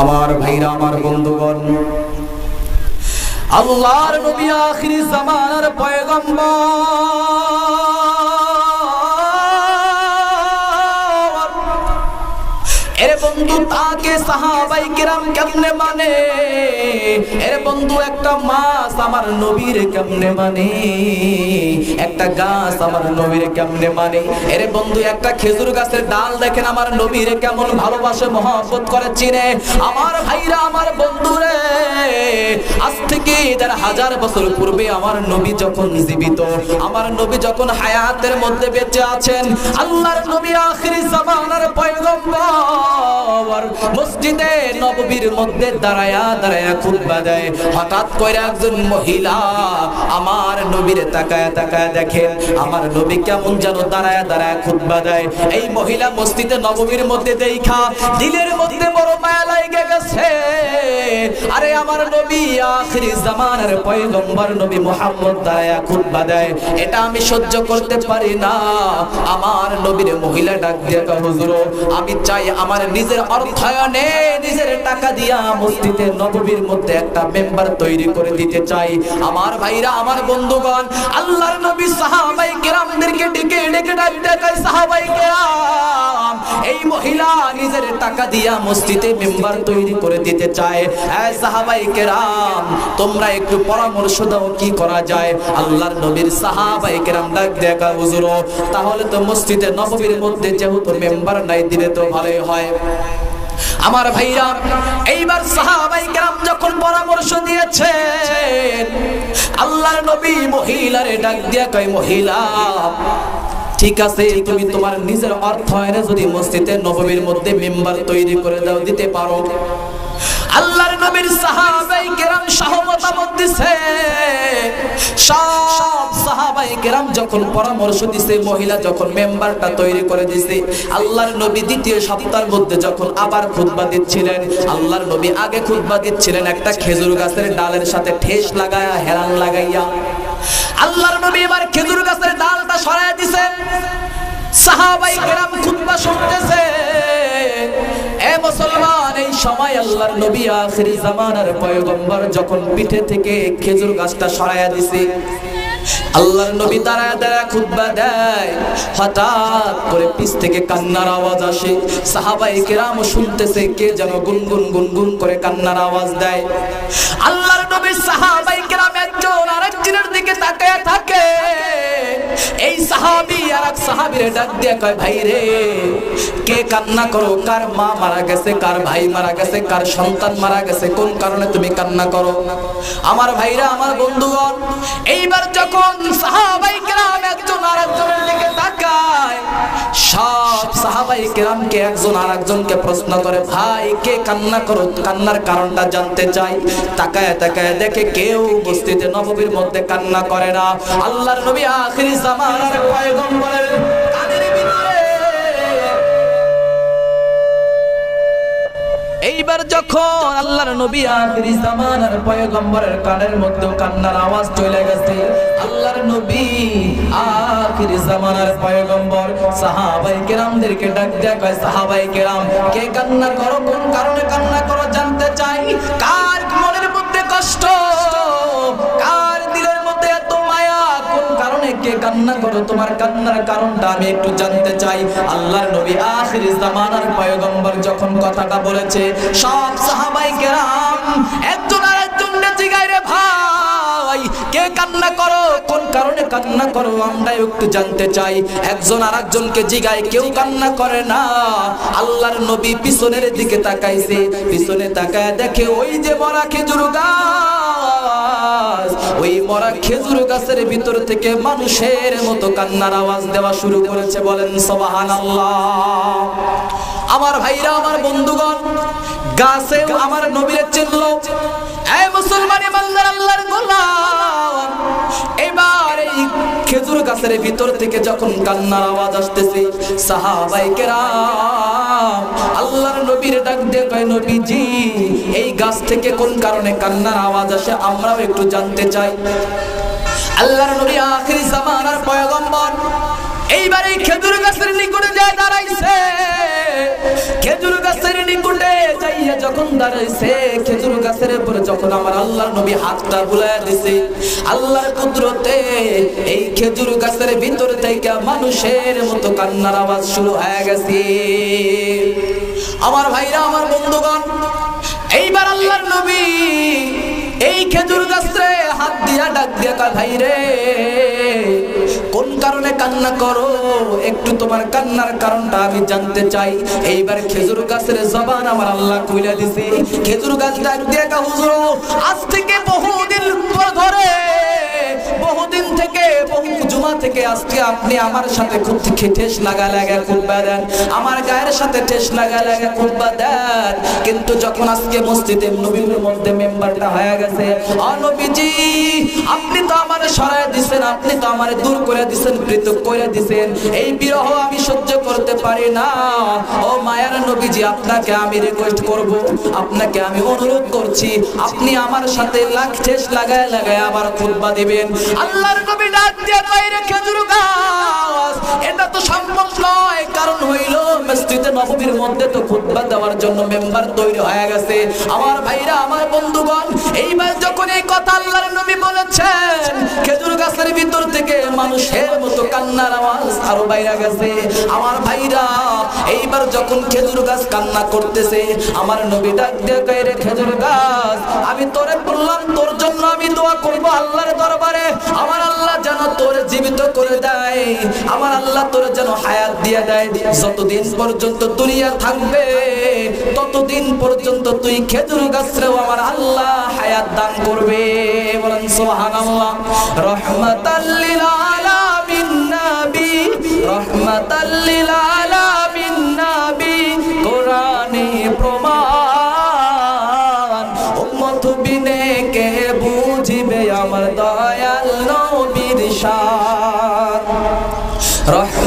আমার ভাইরা আমার বন্ধুগণ আল্লাহর নবী আখিরি জামানার পয়গম্বর। তাকে সাহাবাই কিরাম কেমনে মানে? এর বন্ধু, একটা আমার নবীর কেমনে মানে? একটা গাছ আমার নবীর কেমনে মানে? এর বন্ধু, একটা খেজুর গাছের ডাল দেখেন আমার নবীর কেমন ভালোবাসে, মহব্বত করে, চিনে। আমার ভাইরা, আমার বন্ধুরে, আজ থেকে দেড় হাজার বছর পূর্বে আমার নবী যখন জীবিত, আমার নবী যখন হায়াতের মধ্যে বেঁচে আছেন, আল্লাহর নবী আখিরি জামানার পয়গম্বর মসজিদে নববীর মধ্যে দাঁড়ায়া দাঁড়ায়া খুতবা দেয়। হঠাৎ করে একজন মহিলা আমার নবীর তাকায় তাকায় দেখেন, আমার নবী কেমন যেন দাঁড়ায়া দাঁড়ায়া খুতবা দেয়। এই মহিলা মসজিদে নববীর মধ্যে দেখা, দিলের মধ্যে আমার নবীর চাই মধ্যে একটা মেম্বার তৈরি করে দিতে চাই। আমার ভাইরা, আমার বন্ধুগণ, আল্লাহর নবী সাহাবাই কেরামদেরকে ডেকে ডেকে ডাক দেখায় সাহাবাই কেরাম। এই মহিলা নিজের টাকা দিয়া মসজিদে মেম্বার তৈরি করে দিতে চায়। এই সাহাবাই কেরাম, তোমরা একটু পরামর্শ দাও কি করা যায়। আল্লাহর নবীর সাহাবাই কেরাম ডাক দেখা হুজুর, তাহলে তো মসজিদে নববীর মধ্যে যেহেতু মেম্বার নাই, দিলে তো ভালোই হয়। আমার ভাইরা, এইবার সাহাবাই কেরাম যখন পরামর্শ দিয়েছে আল্লাহর নবী মহিলারে ডাক দিয়া কয় মহিলা ঠিক আছে, তুমি তোমার নিজের অর্থ অর্থায়নে যদি মসজিদে নববীর মধ্যে মেম্বার তৈরি করে দাও, দিতে পারো। আল্লাহর নবীর সাহাবাই কেরাম সহমতামত দিছে। সব সাহাবাই কেরাম যখন পরামর্শ দিছে, মহিলা যখন মেম্বারটা তৈরি করে দিছে, আল্লাহর নবী দ্বিতীয় সপ্তাহের মধ্যে যখন আবার খুতবা দিচ্ছিলেন, আল্লাহর নবী আগে খুতবা দিচ্ছিলেন একটা খেজুর গাছের ডালের সাথে ঠেস লাগায়া, হেরান লাগাইয়া। আল্লাহর নবী এবার খেজুর গাছের ডালটা সরায় দিছে। সাহাবাই কেরাম খুতবা শুনতেছে। এ মুসলমান, এই সময় আল্লাহর নবী আখিরি জামানার পয়গম্বর যখন পিঠে থেকে খেজুর গাছটা সরাইয়া দিছে আল্লাহর নবী দাঁড়ায় দাঁড়ায় খুতবা দেয়। হঠাৎ করে পিছ থেকে কান্নার আওয়াজ আসে। সাহাবাই কেরাম শুনতেছে কে যেন গুনগুন গুনগুন করে কান্নার আওয়াজ দেয়। আল্লাহর নবী সাহাবাই কেরাম একজন আরেকজনের দিকে তাকায় থাকে। এই সাহাবি আর এক সাহাবিরে ডাক দিয়ে কয়, ভাই রে, কে কান্না করো? কার মা মারা গেছে, কার ভাই মারা গেছে, কার সন্তান মারা গেছে, কোন কারণে তুমি কান্না করো? আমার ভাইরা, আমার বন্ধুগণ, এইবার যখন সাহাবাই কেরাম একজন আর একজনের দিকে তাকায়, সব সাহাবাই কেরামকে একজন আর একজনকে প্রশ্ন করে, ভাই, কে কান্না করো? কান্নার কারণটা জানতে চাই। তাকায় তাকায় দেখে কেউ মসজিদে নববীর মধ্যে কান্না করে না। আল্লাহর নবী আখিরি জামানার পয়গম্বরের এইবার যখন আল্লাহর নবী আখিরি জামানার পয়গম্বরের কানের মধ্যে কান্নার আওয়াজ চলে গেছে, আল্লাহর নবী আখিরি জামানার পয়গম্বর সাহাবাই কেরামদেরকে ডাক দেয়া কয়, সাহাবাই কেরাম, কে কান্না করো? কোন কারণে কান্না করো? জানতে চাই, কার করো তোমার কান্নার কারণটা আমি একটু জানতে চাই। আল্লাহর নবী আখির জামানার পয়গম্বর যখন কথাটা বলেছে, সব সাহাবাই কেরাম একজন কান্না করো। কোন কারণে কান্না করো? আমরা একটু জানতে চাই। একজন আর একজনকে জিগায় কেউ কান্না করে না। আল্লাহর নবী পিছনের দিকে তাকাইছে। পিছনে তাকায় দেখে ওই যে মরা খেজুর গাছ। ওই মরা খেজুর গাছের ভিতর থেকে মানুষের মতো কান্নার আওয়াজ দেওয়া শুরু করেছে। বলেন সবাহান আল্লাহ আমার ভাইরা, আমার বন্ধুগণ গাছে আমার নবীর চিনল এই মুসলমান বান্দার আল্লাহর গোলাম। এবার এই খেজুর গাছের ভিতর থেকে যখন কান্নার আওয়াজ আসতেছে, সাহাবাই কেরাম আল্লাহর নবীর ডাক দিয়ে কয়, নবীজি, এই গাছ থেকে কোন কারণে কান্নার আওয়াজ আসে আমরাও একটু জানতে চাই। আল্লাহর নবী আখিরি জামানার পয়গম্বর, এইবার এই নিকটে গাছের যখন দাঁড়াইছে, খেজুর গাছের উপরে যখন আমার আল্লাহর নবী হাতটা দিছে, আল্লাহর কুদরতে এই খেজুর গাছের ভিতর থেকে মানুষের মতো কান্নার আওয়াজ শুরু হয়ে গেছে। আমার ভাইরা, আমার বন্ধুগণ, এইবার আল্লাহর নবী এই খেজুর গাছে হাত দিয়া ডাক দিয়া ভাই রে কোন কারণে কান্না করো? একটু তোমার কান্নার কারণটা আমি জানতে চাই। এইবার খেজুর গাছের জবান আমার আল্লাহ কইলা দিছে। খেজুর গাছটা কা হুজুর। আজ থেকে বহুদিন ধরে বহুদিন থেকে বহু জুমা থেকে আজকে আপনি আমার সাথে খুব ঠেস লাগা লাগা খুববা দেন। আমার গায়ের সাথে ঠেস লাগা লাগা খুববা দেন। কিন্তু যখন আজকে মসজিদে নবীর মধ্যে মেম্বারটা হয়ে গেছে অনবীজি আপনি তো আমার সরাই দিছেন, আপনি তো আমার দূর করে দিছেন, পৃথক করে দিছেন। এই বিরহ আমি সহ্য করতে পারি না। ও নবীজি আপনাকে আমি রিকোয়েস্ট করব, আপনাকে আমি অনুরোধ করছি, আপনি আমার সাথে লাখ ঠেস লাগায় লাগায় আবার খুতবা দিবেন। আল্লাহর নবী ডাক দিয়ে বাইরে খেজুর গাছ এটা তো সম্ভব নয়। কারণ হইল, মসজিদে নববীর মধ্যে তো খুতবা দেওয়ার জন্য মেম্বার তৈরি হয়ে গেছে। আমার ভাইরা, আমার বন্ধুগণ, এইবার যখন এই কথা আল্লাহর নবী বলেছেন, খেজুর গাছের ভিতর থেকে মানুষের মতো কান্নার আওয়াজ আরও বাইরে গেছে। আমার ভাইরা, এইবার যখন খেজুর গাছ কান্না করতেছে, আমার নবী ডাক দিয়ে রে খেজুর গাছ, আমি তোরে বললাম, তোর জন্য আমি দোয়া করব আল্লাহর দরবারে। আমার আল্লাহ যেন তোর জীবিত করে দেয়। আমার আল্লাহ তোর যেন হায়াত দিয়ে দেয়। যতদিন পর্যন্ত দুনিয়া থাকবে, ততদিন পর্যন্ত তুই খেজুর গাছরেও আমার আল্লাহ হায়াত দান করবে। বলেন সুবহানাল্লাহ। রহমাতাল লিল প্রমাণ। বুঝিবে আমার দয়াল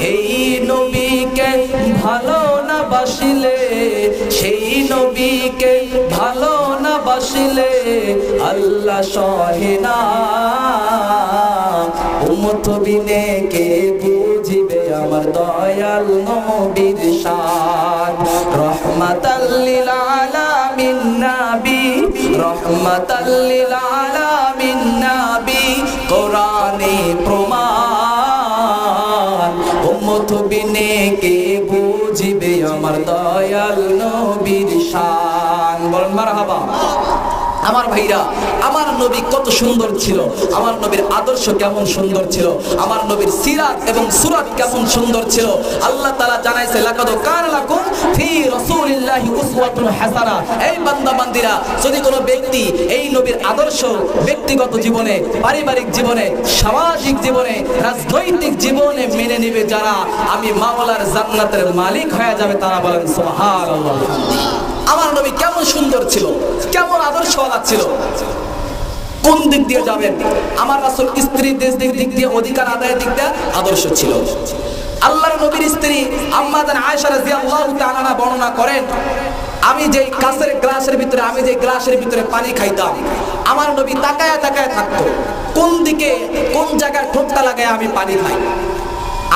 সেই নবীকে ভালো না বাসিলে, সেই নবীকে ভালো না বাসিলে, আল্লাহ সহে না। উম্মত বিনে কে বুঝিবে আমার দয়াল নবীর রহমাতাল লিল আলামিন নবী, রহমাতাল লিল আলামিন নবী, কোরআনে প্রমাণ উম্মত বিনে কে ভাইরা আমার নবী কত সুন্দর ছিল, আমার নবীর আদর্শ কেমন সুন্দর ছিল, আমার নবীর সিরাত এবং সুরাত কেমন সুন্দর ছিল। আল্লাহ তাআলা জানাইছে, লাকাদ কান লাকুম ফি রাসূলিল্লাহি উসওয়াতুন হাসানা। এই বান্দা বান্দিরা যদি কোনো ব্যক্তি এই নবীর আদর্শ ব্যক্তিগত জীবনে, পারিবারিক জীবনে, সামাজিক জীবনে, রাজনৈতিক জীবনে মেনে নেবে যারা, আমি মাওলার জান্নাতের মালিক হয়ে যাবে তারা বলেন, সুবহানাল্লাহ। আমার নবী কেমন সুন্দর ছিল, কেমন আদর্শওয়ালা ছিল। কোন দিক দিয়ে যাবেন? আমার রাসূল স্ত্রী দেশ দিক দিক দিয়ে, অধিকার আদায়ের দিক দিয়ে আদর্শ ছিল। আল্লাহর নবীর স্ত্রী আম্মা জান আয়েশা রাদিয়াল্লাহু তাআলা বর্ণনা করেন, আমি যেই কাঁচের গ্লাসের ভিতরে, আমি যে গ্লাসের ভিতরে পানি খাইতাম, আমার নবী তাকায়া তাকায়া থাকতো। কোন দিকে, কোন জায়গায় ঠোঁটটা লাগায় আমি পানি খাই?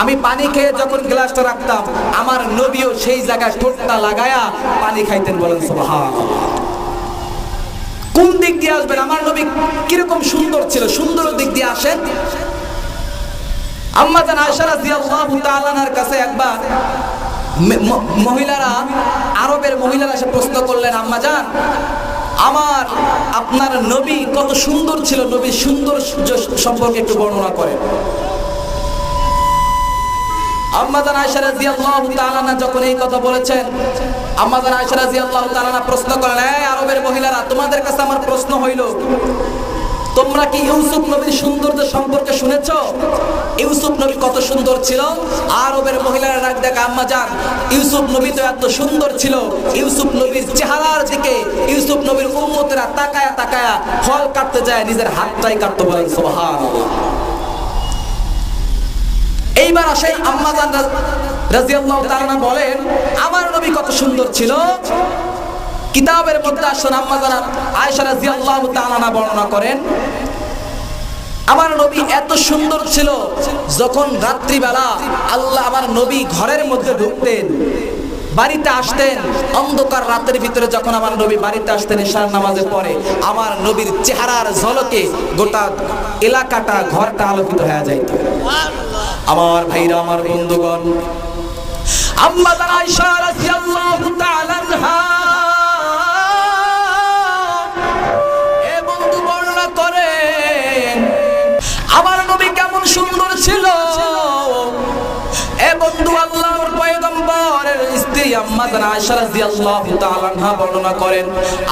আমি পানি খেয়ে যখন গ্লাসটা রাখতাম, আমার নবীও সেই জায়গায় ঠোঁটটা লাগায়া পানি খাইতেন বলেন সুবহান কোন দিক দিয়ে আসবেন? আমার নবী কীরকম সুন্দর ছিল, সুন্দর দিক দিয়ে আসেন। আম্মা জান আয়েশা রাদিয়াল্লাহু তাআলার কাছে একবার মহিলারা, আরবের মহিলারা এসে প্রশ্ন করলেন, আম্মা জান, আমার, আপনার নবী কত সুন্দর ছিল নবীর সুন্দর সম্পর্কে একটু বর্ণনা করেন। আম্মাদান আয়েশা রাদিয়াল্লাহু তাআলা যখন এই কথা বলেছেন আম্মাদান আয়েশা রাদিয়াল্লাহু তাআলা প্রশ্ন করেন এই আরবের মহিলারা, তোমাদের কাছে আমার প্রশ্ন হইল, তোমরা কি ইউসুফ নবীর সৌন্দর্য সম্পর্কে শুনেছ? ইউসুফ নবী কত সুন্দর ছিল? আরবের মহিলারা ডাক দেখ, আম্মা যান ইউসুফ নবী তো এত সুন্দর ছিল। ইউসুফ নবীর চেহারার দিকে, ইউসুফ নবীর উম্মতেরা তাকায়া তাকায়া ফল কাটতে যায়, নিজের হাতটাই কাটতে বলেন, সুবহানাল্লাহ। এইবার আসে আম্মা জান রাদিয়াল্লাহু তাআলা বলেন, আমার নবী কত সুন্দর ছিল। কিতাবের মধ্যে আসেন আম্মাজান আয়সা আয়েশা রাদিয়াল্লাহু তাআলা বর্ণনা করেন। আমার নবী এত সুন্দর ছিল, যখন রাত্রিবেলা আল্লাহ আমার নবী ঘরের মধ্যে ঢুকতেন বাড়িতে আসতেন, অন্ধকার রাতের ভিতরে যখন আমার নবী বাড়িতে আসতেন, ঈশার নামাজের পরে আমার নবীর চেহারার ঝলকে গোটা এলাকাটা, ঘরটা আলোকিত হয়ে যাইত আমার ভাইরা, আমার বন্ধুগণ, আম্মা জান আয়েশা রাদিয়াল্লাহু তাআলা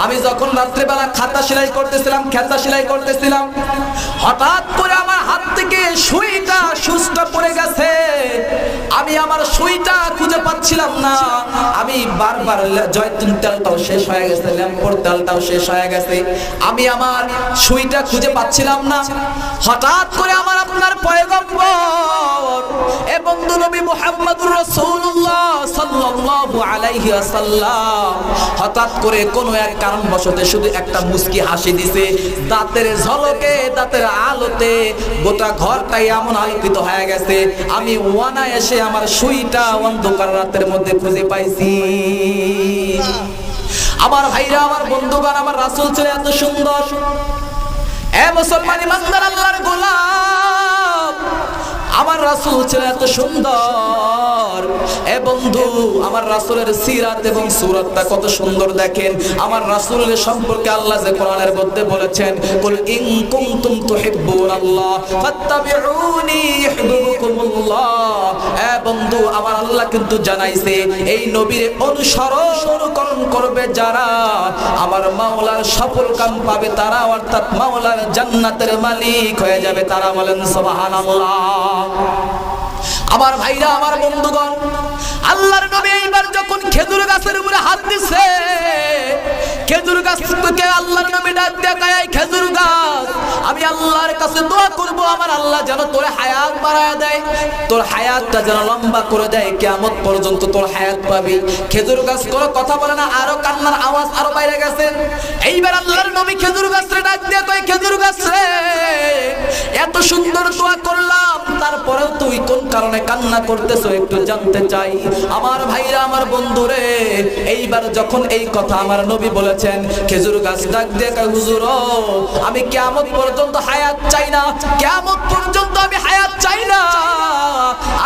আমি যখন খাতা সেলাই করতেছিলাম সেলাই করতেছিলাম, হঠাৎ করে আমার হাত থেকে সুইটা পড়ে গেছে। আমি আমার সুইটা খুঁজে পাচ্ছিলাম না। আমি বারবার তেলটাও শেষ হয়ে গেছে, ল্যাম্পোর তেলটাও শেষ হয়ে গেছে। আমি আমার সুইটা খুঁজে পাচ্ছিলাম না। হঠাৎ করে আমার আপনার পয়গম্বর, এ বন্ধু নবী মুহাম্মদুর রাসূলুল্লাহ আলাইহি হঠাৎ করে কোনো এক কারণবশতে শুধু একটা মুস্কি হাসি দিছে। দাঁতের ঝলকে, দাঁতের আলোতে গোটা ঘরটাই এমন আলোকিত হয়ে গেছে। আমি ওয়ানা এসে আমার সুইটা অন্ধকার রাতের মধ্যে খুঁজে পাইছি। আমার ভাইরা, আমার বন্ধুগণ, আমার রাসূল ছিল এত সুন্দর। এ মুসলমান ইমানদার আল্লাহর গোলাম, আমার রাসূল ছিল এত সুন্দর। এ বন্ধু, আমার রাসূলের সিরাত এবং সুরাতটা কত সুন্দর দেখেন। আমার রাসূলের সম্পর্কে আল্লাহ যে কোরআনের মধ্যে বলেছেন, কুল ইন কুনতুম তুহিব্বুনাল্লাহ ফাত্তাবিউনি ইউহিব্বুকুমুল্লাহ। এ বন্ধু, আমার আল্লাহ কিন্তু জানাইছে, এই নবীর অনুসরণ অনুকরণ করবে যারা। আমার মাওলার সফল কাম পাবে তারা, অর্থাৎ মাওলার জান্নাতের মালিক হয়ে যাবে তারা বলেন, সুবহানাল্লাহ। আমার ভাইরা, আমার বন্ধুগণ, আল্লাহর নবী এইবার যখন খেজুর গাছের উপরে হাত দিছে, খেজুর গাছ আল্লাহর নবী ডাক দেখায় খেজুর গাছ আমি আল্লাহর কাছে দোয়া করব, আমার আল্লাহ যেন তোর হায়াত বাড়ায় দেয়। তোর হায়াতটা যেন লম্বা করে দেয়, কিয়ামত পর্যন্ত তোর হায়াত পাবি। খেজুর গাছ কোনো কথা বলে না, আরও কান্নার আওয়াজ আরও বাইরে গেছে। এইবার আল্লাহর নবী খেজুর গাছরে ডাক দিয়ে কয়, খেজুর গাছ রে, এত সুন্দর দোয়া করলাম। তারপরেও তুই কোন কারণে কান্না করতেছো একটু জানতে চাই। আমার ভাইরা, আমার বন্ধুরে, এইবার যখন এই কথা আমার নবী বলেছেন, খেজুর গাছ ডাক দিয়ে হুজুর আমি কিয়ামত পর্যন্ত হায়াত চাই না। কেমন পর্যন্ত আমি হায়াত চাই না।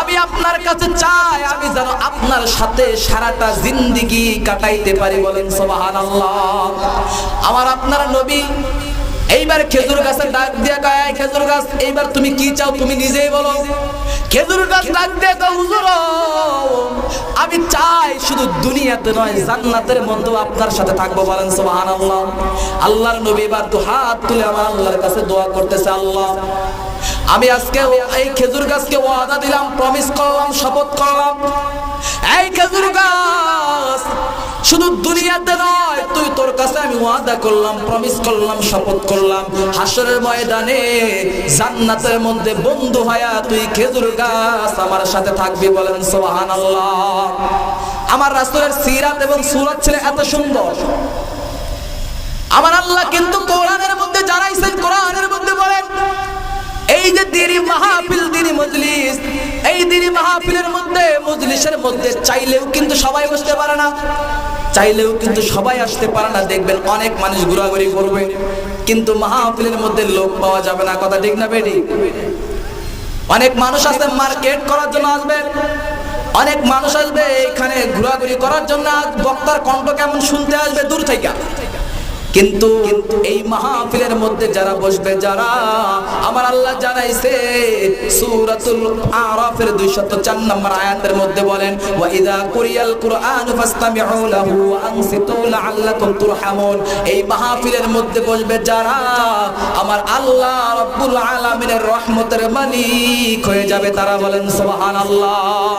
আমি আপনার কাছে চাই, আমি যেন আপনার সাথে সারাটা জিন্দিগি কাটাইতে পারি বলেন সুবহানাল্লাহ। আমার আপনার নবী এইবার খেজুর গাছের ডাক দিয়ে কয় "এই খেজুর গাছ, এইবার তুমি কি চাও তুমি নিজেই বলো। খেজুর গাছ ডাক দিয়ে হুজুর, আমি চাই শুধু দুনিয়াতে নয়, জান্নাতের মধ্যে আপনার সাথে থাকব বলেন সুবহানাল্লাহ। আল্লাহর নবী এবার তো হাত তুলে আমার আল্লাহর কাছে দোয়া করতেছে, আল্লাহ। আমি আজকে এই খেজুর গাছকে ওয়াদা দিলাম প্রমিস করলাম, শপথ করলাম। এই খেজুর গাছ শুধু দুনিয়াতে নয়, তুই তোর কাছে আমি ওয়াদা করলাম প্রমিস করলাম, শপথ করলাম। হাসরের ময়দানে, জান্নাতের মধ্যে বন্ধু হয়া তুই খেজুর গাছ আমার সাথে থাকবি বলেন সুবহানাল্লাহ। আমার রাসূলের সিরাত এবং সুরাত ছিল এত সুন্দর। আমার আল্লাহ কিন্তু কোরআনের মধ্যে জানাইছেন, কোরআনের মধ্যে বলেন, এই যে দিনী মাহফিল, দিনী মজলিস, এই দিনী মাহফিলের মধ্যে, মজলিসের মধ্যে চাইলেও কিন্তু সবাই বসতে পারে না। চাইলেও কিন্তু সবাই আসতে পারে না। দেখবেন অনেক মানুষ ঘোরাঘুরি করবে, কিন্তু মাহফিলের মধ্যে লোক পাওয়া যাবে না। কথা ঠিক না বেটি? অনেক মানুষ আসবে মার্কেট করার জন্য আসবে। অনেক মানুষ আসবে এখানে ঘোরাঘুরি করার জন্য। বক্তার কণ্ঠ কেমন শুনতে আসবে দূর থেকে? কিন্তু এই মাহফিলের মধ্যে যারা বসবে, যারা আমার আল্লাহ জানাইছে, সূরাতুল আরাফের 204 নম্বর আয়াতের মধ্যে বলেন, ওয়া ইযা কুরিয়াল কুরআন ফাসতামিউ লাহু আনসিতু লাআল্লাকুম তুরহামুন। এই মাহফিলের মধ্যে বসবে যারা আমার আল্লাহ রাব্বুল আলামিনের রহমতের মালিক হয়ে যাবে, তারা বলেন, সুবহানাল্লাহ।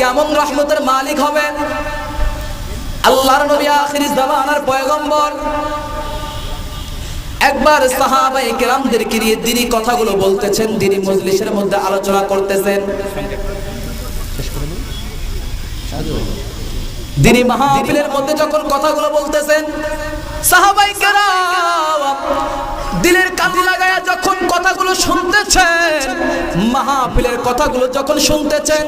কেমন রহমতের মালিক হবে আল্লাহর নবী আখিরি জামানার পয়গম্বর। একবার সাহাবাই কেরামদের নিয়ে দিনই কথাগুলো বলতেছেন দিনই মজলিসের মধ্যে আলোচনা করতেছেন। দিনই মাহফিলের মধ্যে যখন কথাগুলো বলতেছেন সাহাবাই কেরাম দিলের কান লাগায়া যখন কথাগুলো শুনতেছেন, মাহফিলের কথাগুলো যখন শুনতেছেন,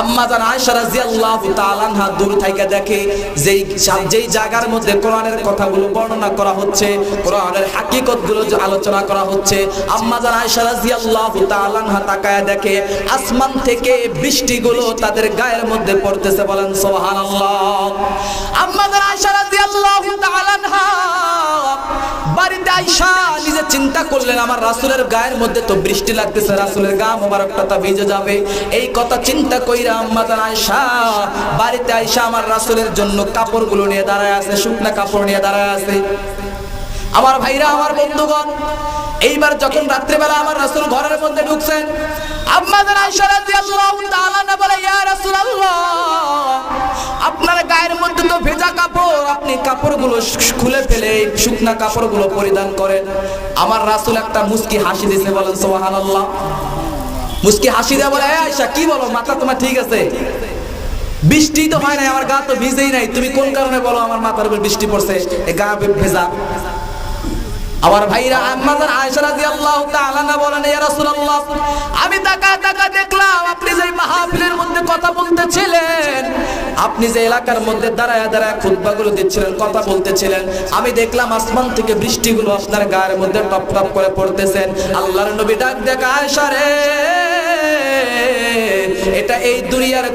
আম্মা জান আয়েশা রাদিয়াল্লাহু তাআলা আনহা দূর থেকে দেখে যেই যেই জায়গার মধ্যে কোরআনের কথাগুলো বর্ণনা করা হচ্ছে, কোরআনের হাকিকতগুলো যে আলোচনা করা হচ্ছে, আম্মা জান আয়েশা রাদিয়াল্লাহু তাআলা আনহা তাকায়া দেখে আসমান থেকে বৃষ্টিগুলো তাদের গায়ের মধ্যে পড়তেছে বলেন, সুবহানাল্লাহ। আম্মা জান আয়েশা রাদিয়াল্লাহু আইসা নিজে চিন্তা করলেন, আমার রাসুলের গায়ের মধ্যে তো বৃষ্টি লাগতেছে, রাসুলের গা মোবারকটা তা ভিজে যাবে। এই কথা চিন্তা কইরা আম্মা আইসা বাড়িতে আইসা আমার রাসুলের জন্য কাপড়গুলো নিয়ে দাঁড়ায় আছে, শুকনা কাপড় নিয়ে দাঁড়ায় আছে। আমার ভাইরা, আমার বন্ধুগণ, এইবার যখন রাত্রেবেলা আমার রাসুল ঘরের মধ্যে ঢুকছেন আপনার গায়ের মধ্যে তো ভেজা কাপড়, আপনি কাপড়গুলো খুলে ফেলে, শুকনা কাপড়গুলো পরিধান করেন। আমার রাসূল একটা মুস্কি হাসি দিছে, বলেন, সুবহানাল্লাহ। মুস্কি হাসি দিয়ে বলে, "এ আয়েশা, কি বলো, মাথা তোমার ঠিক আছে? বৃষ্টি তো হয় নাই, আমার গা তো ভিজেই নাই। তুমি কোন কারণে বলো, আমার মাথার উপর বৃষ্টি পড়ছে? গা ভেজা। আমার ভাইরা আম্মাজান আয়েশা রাদিয়াল্লাহু তাআলা না বলেন, ইয়া রাসূলুল্লাহ, আমি তাকা তাকা দেখলাম, আপনি যে মাহফিলের মধ্যে কথা বলতেছিলেন, আপনি যে এলাকার মধ্যে দাঁড়ায় দাঁড়ায় খুতবাগুলো দিচ্ছিলেন, কথা বলতেছিলেন, আমি দেখলাম আসমান থেকে বৃষ্টিগুলো আপনার গায়ের মধ্যে টপ টপ করে পড়তেছেন, আল্লাহর নবী ডাক দেখা, আয়েশা রে! এটা এই দুনিয়ার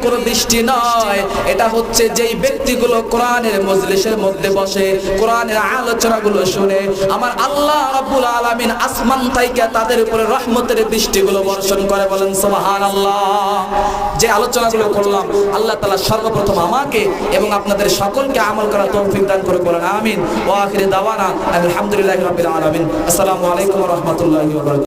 নয়। এটা হচ্ছে যেই ব্যক্তিগুলো কোরআনের মধ্যে বসে, কোরআনের আলোচনাগুলো শুনে। আমার আল্লাহ রাব্বুল আলামিন আসমান থেকে তাদের উপরে রহমতের বর্ষণ করে বলেন, সুবহানাল্লাহ। যে আলোচনাগুলো করলাম, আল্লাহ তাআলা সর্বপ্রথম আমাকে এবং আপনাদের সকলকে আমল করার তৌফিক দান করে বলেন, আমিন। ওয়া আখিরি দাওয়ানা আলহামদুলিল্লাহি রাব্বিল আলামিন। আসসালামু আলাইকুম ওয়া রাহমাতুল্লাহি ওয়া বারাকাতুহু।